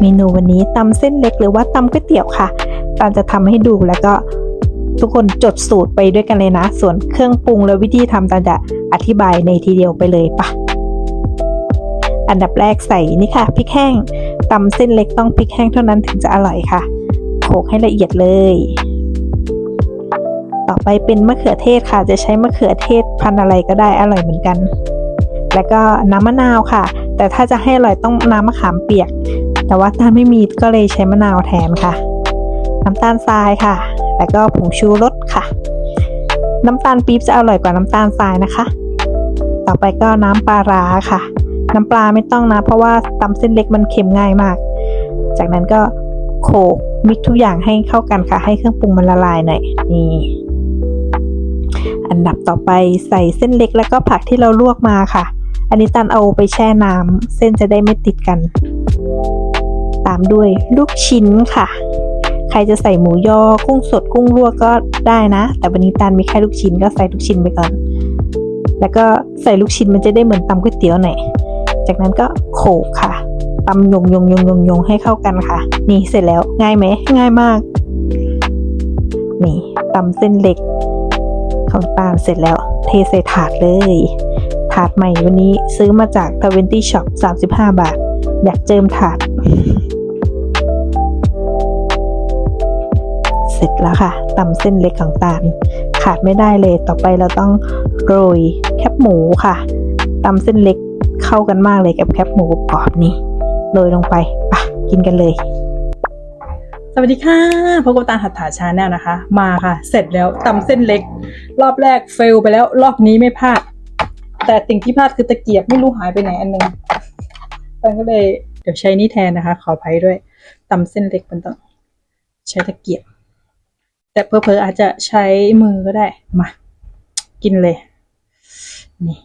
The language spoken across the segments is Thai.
เมนูวันนี้ตำเส้นเล็กหรือว่าตำก๋วยเตี๋ยวค่ะตาลจะทำให้ดูแล้วก็ทุกคนจดสูตรไปด้วยกันเลยนะ ส่วนเครื่องปรุงและวิธีทำตาลจะอธิบายในทีเดียวไปเลยปะอันดับแรกใส่นี่ค่ะพริกแห้งตำเส้นเล็กต้องพริกแห้งเท่านั้นถึงจะอร่อยค่ะโขกให้ละเอียดเลย ต่อไปเป็นมะเขือเทศค่ะ จะใช้มะเขือเทศพันอะไรก็ได้อร่อยเหมือนกัน แล้วก็น้ำมะนาวค่ะ แต่ถ้าจะให้อร่อยต้องน้ำมะขามเปียก แต่ว่าถ้าไม่มีก็เลยใช้มะนาวแทนค่ะ น้ำตาลทรายค่ะ แล้วก็ผงชูรสค่ะ น้ำตาลปี๊บจะอร่อยกว่าน้ำตาลทรายนะคะ ต่อไปก็น้ำปลาร้าค่ะ น้ำปลาไม่ต้องนะ เพราะว่าตำเส้นเล็กมันเค็มง่ายมาก จากนั้นก็โขลกมิกทุกอย่างให้เข้ากันค่ะ ให้เครื่องปรุงมันละลายหน่อยนี่อันดับต่อไปใส่เส้นเล็กแล้วก็ผักที่เราลวกมาค่ะ อันนี้ตันเอาไปแช่น้ำเส้นจะได้ไม่ติดกัน ตามด้วยลูกชิ้นค่ะ ใครจะใส่หมูยอ กุ้งสดกุ้งลวกก็ได้นะ แต่วันนี้ตันมีแค่ลูกชิ้นก็ใส่ลูกชิ้นไปก่อน แล้วก็ใส่ลูกชิ้นมันจะได้เหมือนตำก๋วยเตี๋ยวหน่อยจากนั้นก็โขลกค่ะตำยงยงยงยงยงให้เข้ากันค่ะ นี่เสร็จแล้วง่ายไหมง่ายมาก นี่ตำเส้นเล็กของตาลเสร็จแล้ว เทใส่ถาดเลย ถาดใหม่วันนี้ซื้อมาจากทเวนตี้ช็อป35 บาท อยากเจิมถาด สร็จแล้วค่ะตำเส้นเล็กของตาล ขาดไม่ได้เลยต่อไปเราต้องโรยแคบหมูค่ะตำเส้นเล็กเข้ากันมากเลยกับแคบหมูกรอบนี้โรยลงไปปะกินกันเลย สวัสดีค่ะพบกับตาหัตถาชาแนลนะคะ มาค่ะ เสร็จแล้วตำเส้นเล็ก รอบแรกเฟลไปแล้วรอบนี้ไม่พลาด แต่สิ่งที่พลาดคือตะเกียบไม่รู้หายไปไหนอันหนึงตันก็เลยเดี๋ยวใช้นี่แทนนะคะ ขออภัยด้วยตำเส้นเล็กมันต้องใช้ตะเกียบ แต่เพอเพอๆอาจจะใช้มือก็ได้ มา กินเลย นี่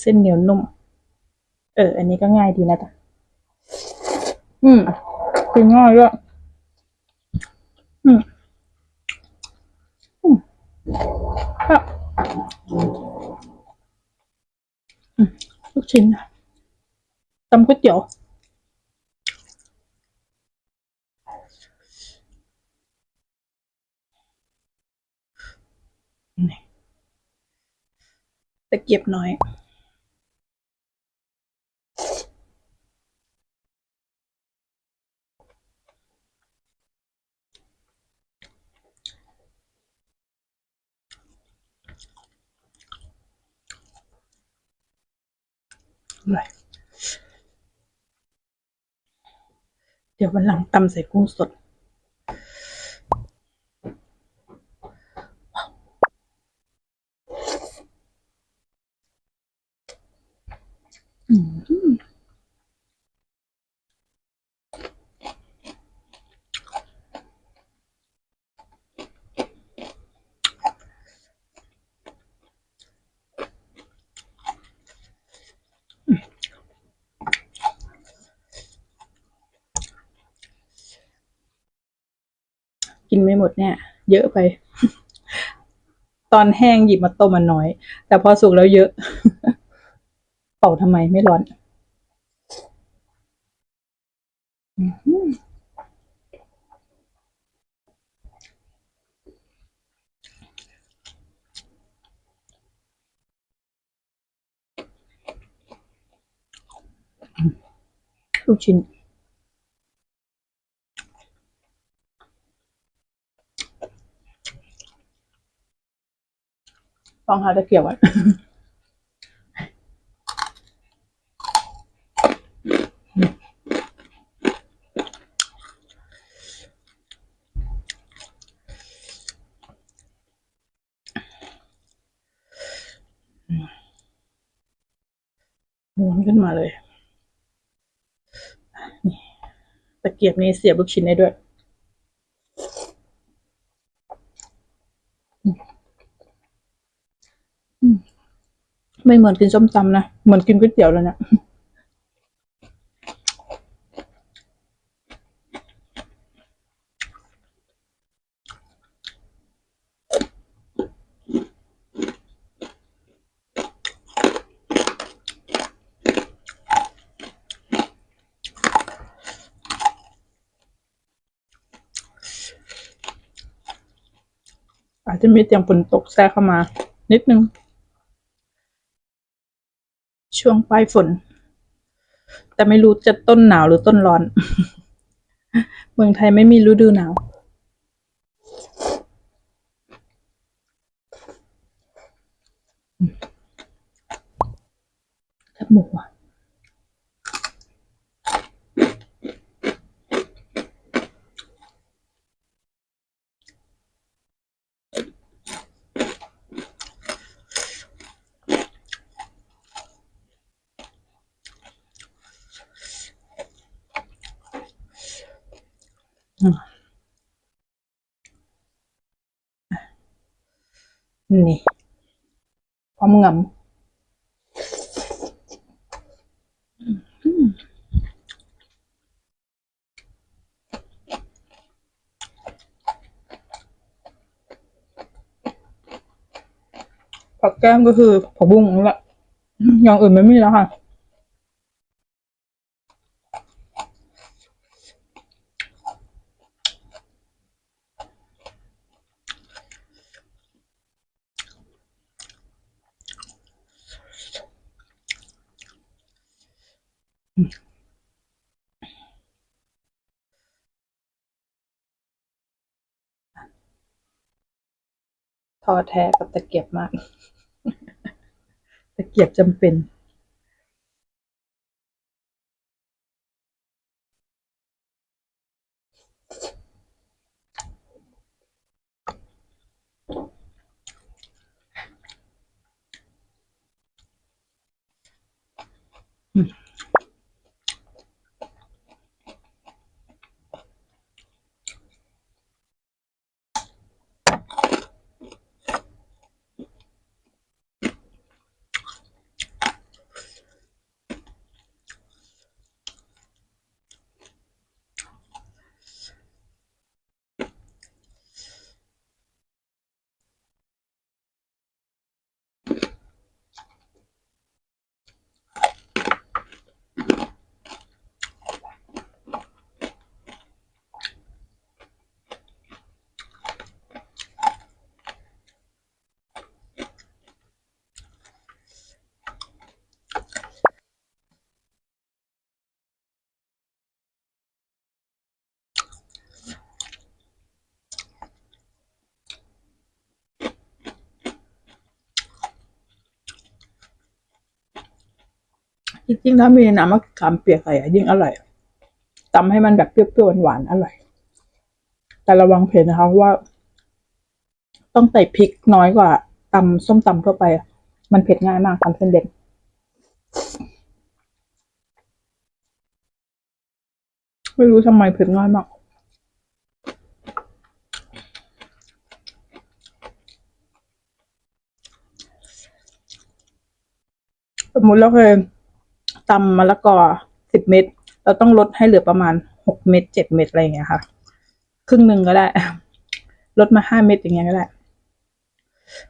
เส้นเหนียวนุ่ม เออ อันนี้ก็ง่ายดีนะจ๊ะอืมกินง่ายด้วยอืมอืมครับอืมลูกชิ้นนะตำก๋วยเตี๋ยว ตะเกียบน้อยอร่อยเดี๋ยววันหลังตำใส่กุ้งสด กินไม่หมดเนี่ย เยอะไป ตอนแห้งหยิบมาต้มมันน้อย แต่พอสุกแล้วเยอะ เป่าทำไมไม่ร้อนลูกชิ้นลองหาตะเกียบไว้ ม้วนขึ้นมาเลย นี่ตะ เกียบนี้เสียบลูกชิ้นได้ด้วย ไม่เหมือนกินส้มตำนะ เหมือนกินก๋วยเตี๋ยวแล้วเนี่ย จะมีเสียงฝนตกแทรกเข้ามา นิดนึง ช่วงปลายฝน แต่ไม่รู้จะต้นหนาวหรือต้นร้อน เมืองไทยไม่มีฤดูหนาวแคบหมูอะ นี่ความงำผักแก้มก็คือผักบุ้งนั่นแหละอย่างอื่นไม่มีแล้วค่ะ ท้อแท้กับตะเกียบมาก ตะเกียบจำเป็น จริงๆถ้ามีน้ำมะขามเปียกใส่ยิ่งอร่อยตำให้มันแบบเปรี้ยวๆหวานๆอร่อย แต่ระวังเผ็ดนะคะว่า ต้องใส่พริกน้อยกว่าตำส้มตำทั่วไป มันเผ็ดง่ายมากตำเส้นเล็กไม่รู้ทำไมเผ็ดง่ายมากสมมติเราเคย ตำมะละกอสิบเม็ดเราต้องลดให้เหลือประมาณหกเม็ดเจ็ดเม็ดอะไรอย่างเงี้ยค่ะ ครึ่งหนึ่งก็ได้ ลดมาห้าเม็ดอย่างเงี้ยก็ได้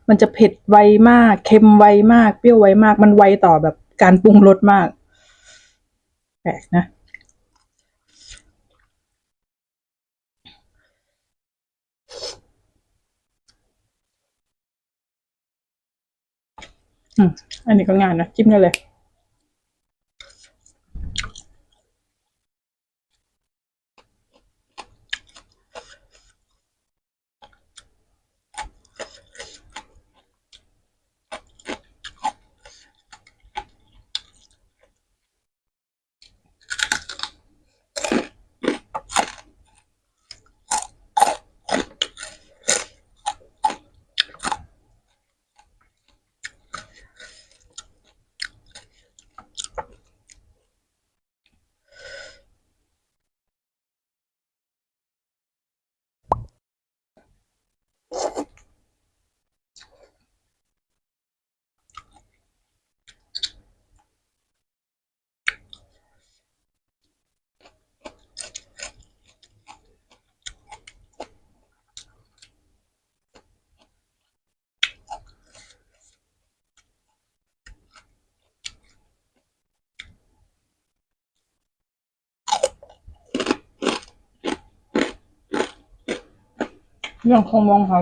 มันจะเผ็ดไวมาก เค็มไวมาก เปรี้ยวไวมาก มันไวต่อแบบการปรุงรสมาก แปลกนะอันนี้ก็งายนะจิ้มได้เลย ยังคงมองหา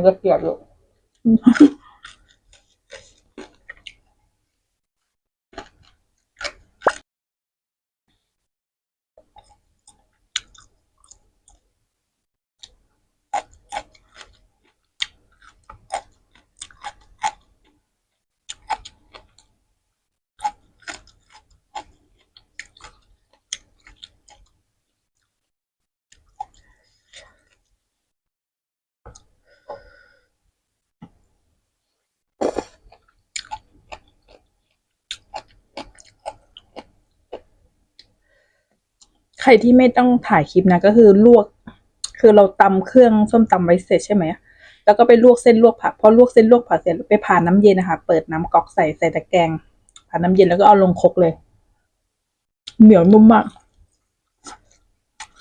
ใครที่ไม่ต้องถ่ายคลิปนะก็คือลวก คือเราตำเครื่องส้มตำไว้เสร็จใช่ไหมแล้วก็ไปลวกเส้นลวกผักพอลวกเส้นลวกผักเสร็จไปผ่านน้ำเย็นนะคะเปิดน้ำก๊อกใส่ใส่ตะแกรงผ่านน้ำเย็นแล้วก็เอาลงครกเลย เหนียวนุ่มมาก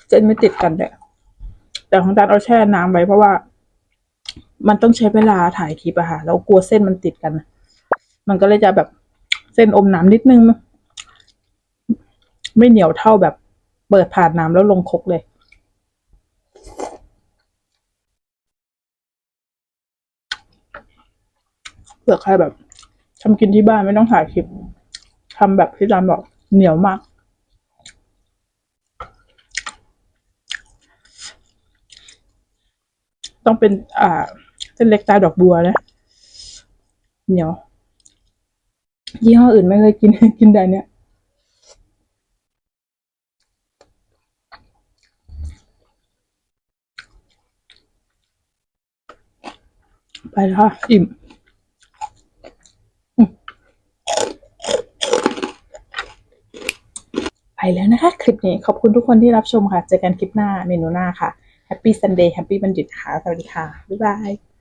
เส้นไม่ติดกันเลยแต่ของจานเอาแช่น้ำไว้เพราะว่า มันต้องใช้เวลาถ่ายคลิปอะค่ะแล้วกลัวเส้นมันติดกัน มันก็เลยจะแบบเส้นอมน้ำนิดนึง ไม่เหนียวเท่าแบบ เปิดผ่านน้ำแล้วลงครกเลย เผื่อใครแบบทำกินที่บ้านไม่ต้องถ่ายคลิปทำแบบที่จานบอกเหนียวมาก ต้องเป็น อ่าเส้นเล็กตาดอกบัวนะเหนียวยี่ห้ออื่นไม่เคยกินกินแต่เนี้ย ไปแล้วค่ะ อิ่มไปแล้วนะคะ คลิปนี้ขอบคุณทุกคนที่รับชมค่ะ เจอกันคลิปหน้าเมนูหน้าค่ะ Happy Sunday Happy บันดิตค่ะ สวัสดีค่ะ บ๊ายบาย